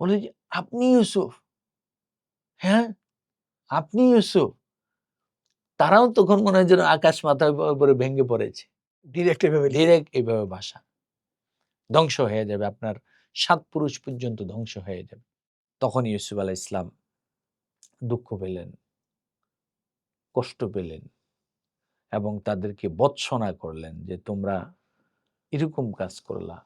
বলে যে আপনি ইউসুফ। হ্যাঁ আপনি ইউসুফ। তারাও তখন মনে হয় যেন আকাশ মাথার উপরে ভেঙে পড়েছে। ডিরেক্ট এভাবে ডিরেক্ট এইভাবে ভাষা। ধ্বংস হয়ে যাবে আপনার সাত পুরুষ পর্যন্ত ধ্বংস হয়ে যাবে। তখন ইউসুফ আলাহ ইসলাম দুঃখ পেলেন কষ্ট পেলেন এবং তাদেরকে বৎসনা করলেন যে তোমরা এরকম কাজ করলা।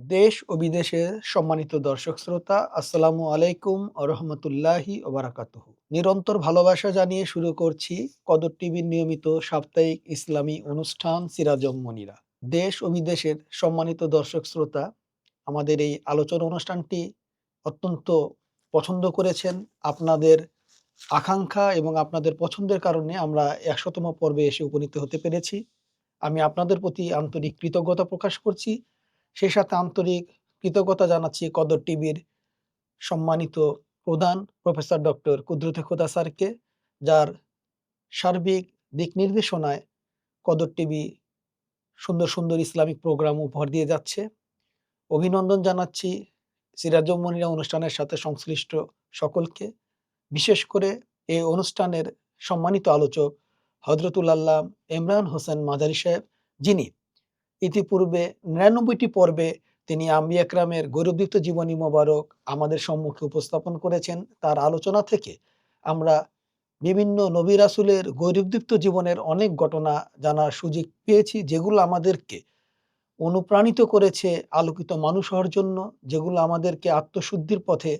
দেশ ও বিদেশের সম্মানিত দর্শক শ্রোতা, আসসালামু আলাইকুম রহমতুল্লাহি ওবারাকাতুহ নিরন্তর ভালোবাসা জানিয়ে শুরু করছি কদর টিভির নিয়মিত সাপ্তাহিক ইসলামী অনুষ্ঠান সিরাজম মনিরা। দেশ ও বিদেশের সম্মানিত দর্শক শ্রোতা, আমাদের এই আলোচনা অনুষ্ঠানটি অত্যন্ত পছন্দ করেছেন। আপনাদের আকাঙ্ক্ষা এবং আপনাদের পছন্দের কারণে আমরা একশোতম পর্বে এসে উপনীত হতে পেরেছি। আমি আপনাদের প্রতি আন্তরিক কৃতজ্ঞতা প্রকাশ করছি। সেই সাথে আন্তরিক কৃতজ্ঞতা জানাচ্ছি কদর টিভির সম্মানিত প্রধান প্রফেসর ডক্টর কুদরতে খোদা স্যারকে, যার সার্বিক দিক নির্দেশনায় কদর টিভি সুন্দর সুন্দর ইসলামিক প্রোগ্রাম উপহার দিয়ে যাচ্ছে। অভিনন্দন জানাচ্ছি সিরাজমনিরা অনুষ্ঠানের সাথে সংশ্লিষ্ট সকলকে। বিশেষ করে এই অনুষ্ঠানের সম্মানিত আলোচক হজরতুল আল্লাহ ইমরান হোসেন মাজারি সাহেব, যিনি ইতিপূর্বে নিরানব্বইটি পর্বে তিনি আম্বি একরামের গৌরবদীপ্ত জীবনী মোবারক আমাদের সম্মুখে উপস্থাপন করেছেন। তার আলোচনা থেকে আমরা বিভিন্ন নবী রাসুলের গৌরবদীপ্ত জীবনের অনেক ঘটনা জানার সুযোগ পেয়েছি, যেগুলো আমাদেরকে অনুপ্রাণিত করেছে আলোকিত মানুষ হওয়ার জন্য, যেগুলো আমাদেরকে আত্মশুদ্ধির পথে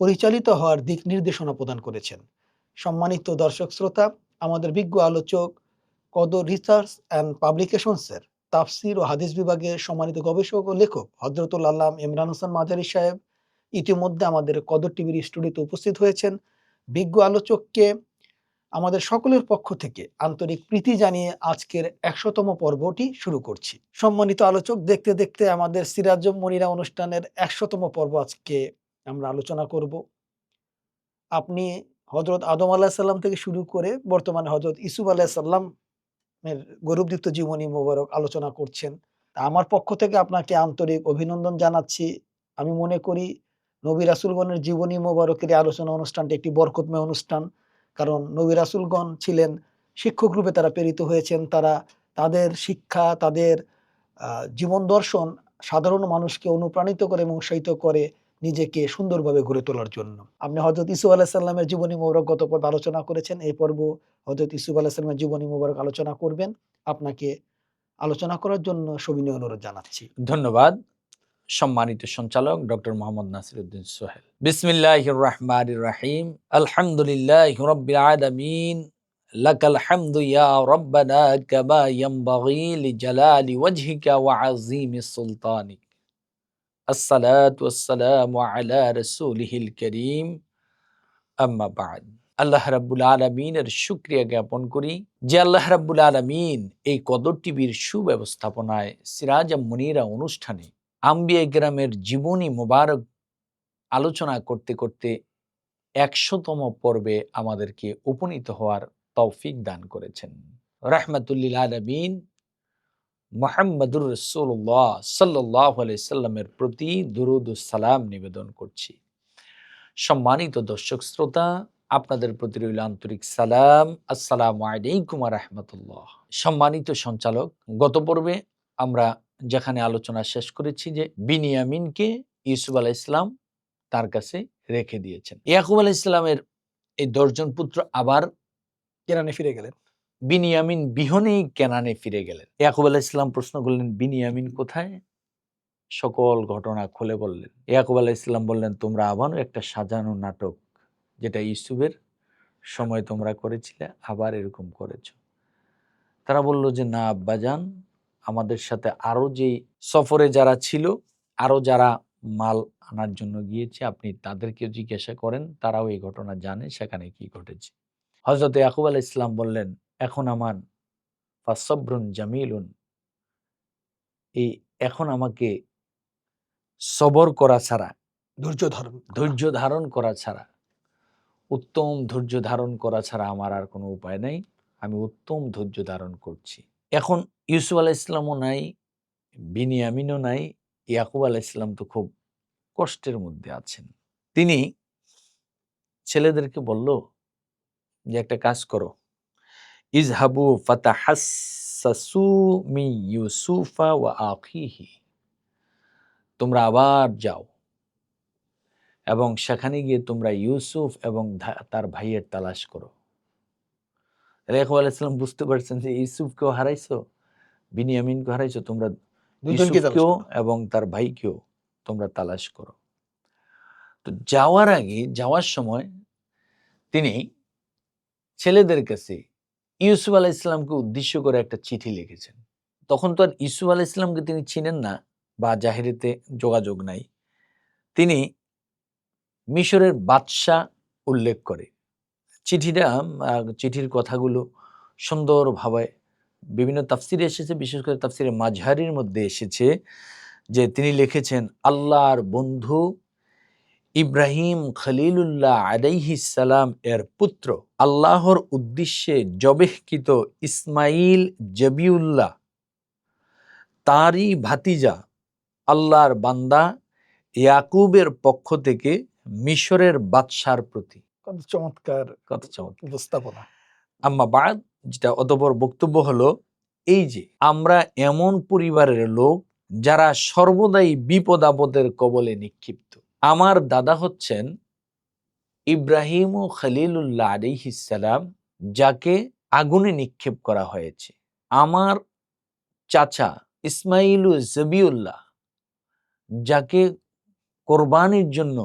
পরিচালিত হওয়ার দিক নির্দেশনা প্রদান করেছেন। সম্মানিত দর্শক শ্রোতা, আমাদের বিজ্ঞ আলোচক কদর রিসার্চ অ্যান্ড পাবলিকেশনসের তাফসির ও হাদিস বিভাগে সম্মানিত গবেষক ও লেখক হজরতুল আল্লাহ ইমরান হোসেন মাজারি সাহেব ইতিমধ্যে আমাদের কদর টিভির স্টুডিওতে উপস্থিত হয়েছেন। বিজ্ঞ আলোচককে আমাদের সকলের পক্ষ থেকে আন্তরিক প্রীতি জানিয়ে আজকের একশোতম পর্বটি শুরু করছি। সম্মানিত আলোচক, দেখতে দেখতে আমাদের সিরাজ মনিরা অনুষ্ঠানের একশোতম পর্ব আজকে আমরা আলোচনা করব। আপনি হজরত আদম আলাহ সাল্লাম থেকে শুরু করে বর্তমানে হজরত ইসুফ আলাহ সাল্লাম এর গৌরবদীপ্ত জীবনী মোবারক আলোচনা করছেন। আমার পক্ষ থেকে আপনাকে আন্তরিক অভিনন্দন জানাচ্ছি। আমি মনে করি নবী রাসুলগণের জীবনী মোবারকের আলোচনা অনুষ্ঠানটি একটি বরকতময় অনুষ্ঠান। কারণ নবী রাসুলগণ ছিলেন শিক্ষক রূপে তারা প্রেরিত হয়েছেন। তারা তাদের শিক্ষা, তাদের জীবন দর্শন সাধারণ মানুষকে অনুপ্রাণিত করে এবং উৎসাহিত করে নিজেকে সুন্দরভাবে গড়ে তোলার জন্য। আপনি হজরত ইসু আলাহ সাল্লামের জীবনী মোবারক গত পর্বে আলোচনা করেছেন, এই পর্ব হজরত ইসুফ আলাহ সাল্লামের জীবনী মোবারক আলোচনা করবেন। আপনাকে আলোচনা করার জন্য সবিনয় অনুরোধ জানাচ্ছি। ধন্যবাদ। সম্মানিত সঞ্চালক ডক্টর মোহাম্মদ নাসিরউদ্দিন সোহেল। বিসমিল্লাহ রহমান রাহিম। আলহামদুলিল্লাহ রব্বিল আলামিন। লাকাল হামদু ইয়া রব্বানা কামা ইয়ানবাগি লিজালালি ওয়াজহিকা ওয়া আযীমি সুলতানিক। আল্লাহ আলামিনের শুকরিয়া জ্ঞাপন করি যে আল্লাহ আলামিন এই কদর টিভির সুব্যবস্থাপনায় সিরাজ মুনিরা অনুষ্ঠানে আম্বিয়া গ্রামের জীবনী মোবারক আলোচনা করতে করতে একশোতম পর্বে আমাদেরকে উপনীত হওয়ার তৌফিক দান করেছেন। রাহমাতুল্লিল আলমিন মোহাম্মদুর রসুল্লাহ সাল্লাহ সাল্লামের প্রতি দুরুদ সালাম নিবেদন করছি। সম্মানিত দর্শক শ্রোতা, আপনাদের প্রতি রইল আন্তরিক সালাম। আসসালামু আলাইকুম রহমতুল্লাহ। সম্মানিত সঞ্চালক, গত পর্বে আমরা যেখানে আলোচনা শেষ করেছি যে বিনিয়ামিনকে ইউসুফ আলাহ ইসলাম তার কাছে রেখে দিয়েছেন। ইয়াকুব আলাহ ইসলামের এই দশজন পুত্র আবার কেরানে ফিরে গেলেন। বিনিয়ামিন বিহনেই কেনানে ফিরে গেলেন। ইয়াকুব আলাহ ইসলাম প্রশ্ন করলেন, বিনিয়ামিন কোথায়? সকল ঘটনা খুলে বললেন। ইয়াকুব আলাহ ইসলাম বললেন, তোমরা আবারও একটা সাজানো নাটক, যেটা ইউসুফের সময় তোমরা করেছিলে, আবার এরকম করেছ। তারা বলল যে, না আব্বাজান আমাদের সাথে আরও যে সফরে যারা ছিল আরও যারা মাল আনার জন্য গিয়েছে, আপনি তাদেরকেও জিজ্ঞাসা করেন, তারাও এই ঘটনা জানে, সেখানে কি ঘটেছে? হজরত ইয়াকুব আলাহ ইসলাম বললেন এখন আমার ফাসব্রুন জামিলুন। এই এখন আমাকে সবর করা ছাড়া ধৈর্য ধারণ ধৈর্য ধারণ করা ছাড়া উত্তম ধৈর্য ধারণ করা ছাড়া আমার আর কোনো উপায় নেই। আমি উত্তম ধৈর্য ধারণ করছি। এখন ইউসুফ আলাহ ইসলামও নাই বিনিয়ামিনও নাই ইয়াকুব আলাহ ইসলাম তো খুব কষ্টের মধ্যে আছেন। তিনি ছেলেদেরকে বলল যে একটা কাজ করো ইজহাবু ফাতাহাসসু মি ইউসুফা ওয়া আখিহি। তোমরা আবার যাও এবং সেখানে গিয়ে তোমরা ইউসুফ এবং তার ভাইয়ের তালাশ করো। রেখু আলাইসালাম বুঝতে পারছেন যে ইউসুফকেও হারাইছো বিনিয়ামিনকে হারাইছো তোমরা ইউসুফকেও এবং তার ভাইকেও তোমরা তালাশ করো। তো যাওয়ার আগে যাওয়ার সময় তিনি ছেলেদের কাছে ইউসুফ আলাহ ইসলামকে উদ্দেশ্য করে একটা চিঠি লিখেছেন। তখন তো আর ইউসুফ আলাহ ইসলামকে তিনি চিনেন না বা জাহিরিতে যোগাযোগ নাই। তিনি মিশরের বাদশাহ উল্লেখ করে। চিঠিটা চিঠির কথাগুলো সুন্দরভাবে বিভিন্ন তাফসিরে এসেছে, বিশেষ করে তাফসিরে মাঝহারির মধ্যে এসেছে যে তিনি লিখেছেন, আল্লাহর বন্ধু ইব্রাহিম খলিলুল্লাহ সালাম এর পুত্র। আল্লাহর উদ্দেশ্যে জবেহকৃত ইসমাইল জবিউল্লাহ তারই ভাতিজা আল্লাহর বান্দা ইয়াকুবের পক্ষ থেকে মিশরের বাদশার প্রতি। কত চমৎকার কত চমৎকার। উপস্থাপনা। আম্মা বাদ যেটা অতপর বক্তব্য হলো এই যে আমরা এমন পরিবারের লোক যারা সর্বদাই বিপদ আপদের কবলে নিক্ষিপ্ত। আমার দাদা হচ্ছেন ইব্রাহিম ও খলিলুল্লাহ আলিহিসাল্লাম যাকে আগুনে নিক্ষেপ করা হয়েছে। আমার চাচা ইসমাইল জবিউল্লাহ, যাকে কোরবানির জন্য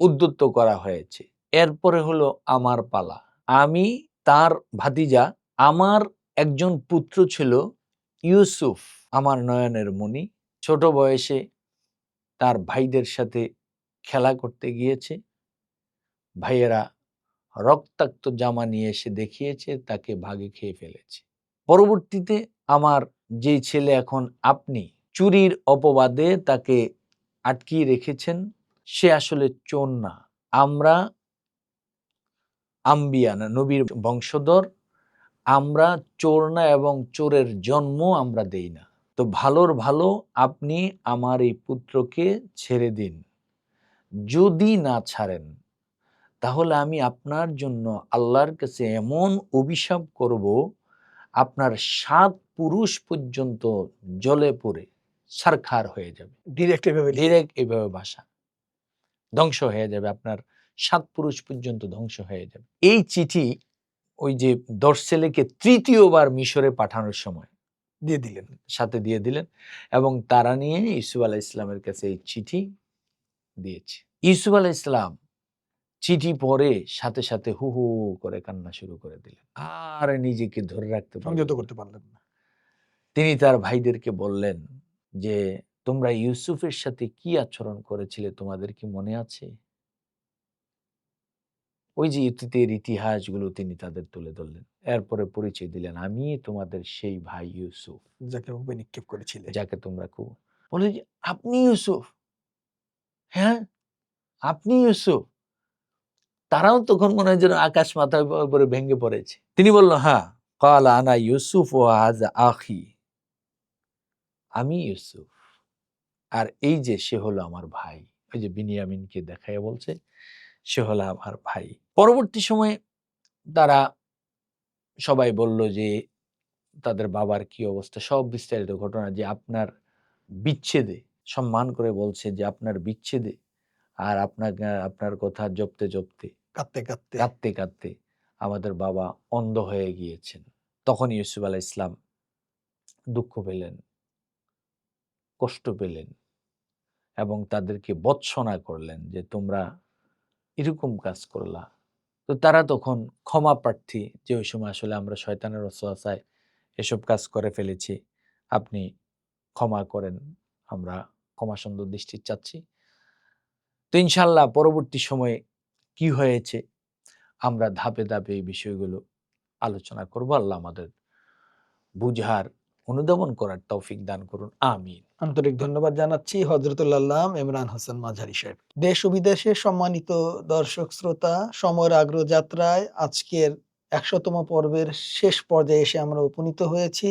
উদ্যুক্ত করা হয়েছে। এরপরে হলো আমার পালা। আমি তার ভাতিজা, আমার একজন পুত্র ছিল ইউসুফ, আমার নয়নের মণি ছোট বয়সে তার ভাইদের সাথে খেলা করতে গিয়েছে। ভাইয়েরা রক্তাক্ত জামা নিয়ে এসে দেখিয়েছে, তাকে ভাগে খেয়ে ফেলেছে। পরবর্তীতে আমার যেই ছেলে এখন আপনি, চুরির অপবাদে তাকে আটকিয়ে রেখেছেন, সে আসলে চোর না। আমরা আম্বিয়া না, নবীর বংশধর। আমরা চোর না এবং চোরের জন্ম আমরা দেই না। তো ভালোর ভালো আপনি আমার এই পুত্রকে ছেড়ে দিন। যদি না ছাড়েন তাহলে আমি আপনার জন্য আল্লাহর কাছে এমন অভিশাপ করব আপনার সাত পুরুষ পর্যন্ত জলে পড়ে সারখার হয়ে যাবে। ডিরেক্ট এভাবে ডিরেক্ট এভাবে ভাষা। ধ্বংস হয়ে যাবে আপনার সাত পুরুষ পর্যন্ত ধ্বংস হয়ে যাবে। এই চিঠি ওই যে দশ ছেলেকে তৃতীয়বার মিশরে পাঠানোর সময় দিয়ে দিলেন সাথে দিয়ে দিলেন এবং তারা নিয়ে ইসুফ আলাহ ইসলামের কাছে এই চিঠি দিয়েছে। ইসুফ আলাহ ইসলাম চিঠি পড়ে সাথে সাথে হু হু করে কান্না শুরু করে দিলেন। আর নিজেকে ধরে রাখতে সংযত করতে পারলেন না। তিনি তার ভাইদেরকে বললেন যে তোমরা ইউসুফের সাথে কি আচরণ করেছিলে? তোমাদের কি মনে আছে? ওই যে অতীতের ইতিহাসগুলো তিনি তাদের তুলে ধরলেন। এরপরে পরিচয় দিলেন আমি তোমাদের সেই ভাই ইউসুফ। যাকে রূপে নিক্ষেপ করেছিলেন যাকে তোমরা খুব বলে যে আপনি ইউসুফ? হ্যাঁ? আপনি ইউসুফ? তারাও তখন মনে হয় যেন আকাশ মাথার উপরে ভেঙে পড়েছে তিনি বলল হ্যাঁ কাল আনা ইউসুফ ও আজ আখি। আমি ইউসুফ। আর এই যে সে হলো আমার ভাই। ওই যে বিনিয়ামিনকে দেখায় বলছে সে হলো আমার ভাই। পরবর্তী সময়ে তারা সবাই বলল যে তাদের বাবার কি অবস্থা? সব বিস্তারিত ঘটনা যে আপনার বিচ্ছেদে সম্মান করে বলছে যে আপনার বিচ্ছেদে আর আপনার আপনার কথা জপতে জপতে কাঁদতে কাঁদতে। কাঁদতে কাঁদতে আমাদের বাবা অন্ধ হয়ে গিয়েছেন। তখন ইউসুফ আলাহ ইসলাম দুঃখ পেলেন কষ্ট পেলেন এবং তাদেরকে বৎসনা করলেন যে তোমরা এরকম কাজ করলা। তো তারা তখন ক্ষমা প্রার্থী যে ওই সময় আসলে আমরা শয়তানের রসোয়াশায় এসব কাজ করে ফেলেছি, আপনি ক্ষমা করেন, আমরা ক্ষমা সুন্দর দৃষ্টি চাচ্ছি। তো ইনশাল্লাহ পরবর্তী সময়ে কি হয়েছে, আমরা ধাপে ধাপে এই বিষয়গুলো আলোচনা করব। আল্লাহ আমাদের বুঝার অনুধাবন করার তৌফিক দান করুন। আমিন। আন্তরিক ধন্যবাদ জানাচ্ছি হজরতুল্লাহ ইমরান হাসান মাঝারি সাহেব। দেশ ও বিদেশে সম্মানিত দর্শক, শ্রোতা সময়ের আগ্রহ যাত্রায় আজকের একশোতম পর্বের শেষ পর্যায়ে এসে আমরা উপনীত হয়েছি।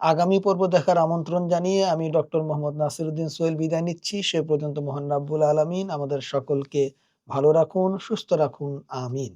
আগামী পর্ব দেখার আমন্ত্রণ জানিয়ে আমি ডক্টর মোহাম্মদ নাসিরুদ্দিন সোহেল বিদায় নিচ্ছি। সে পর্যন্ত মোহান রাব্বুল আলমিন আমাদের সকলকে ভালো রাখুন, সুস্থ রাখুন। আমিন।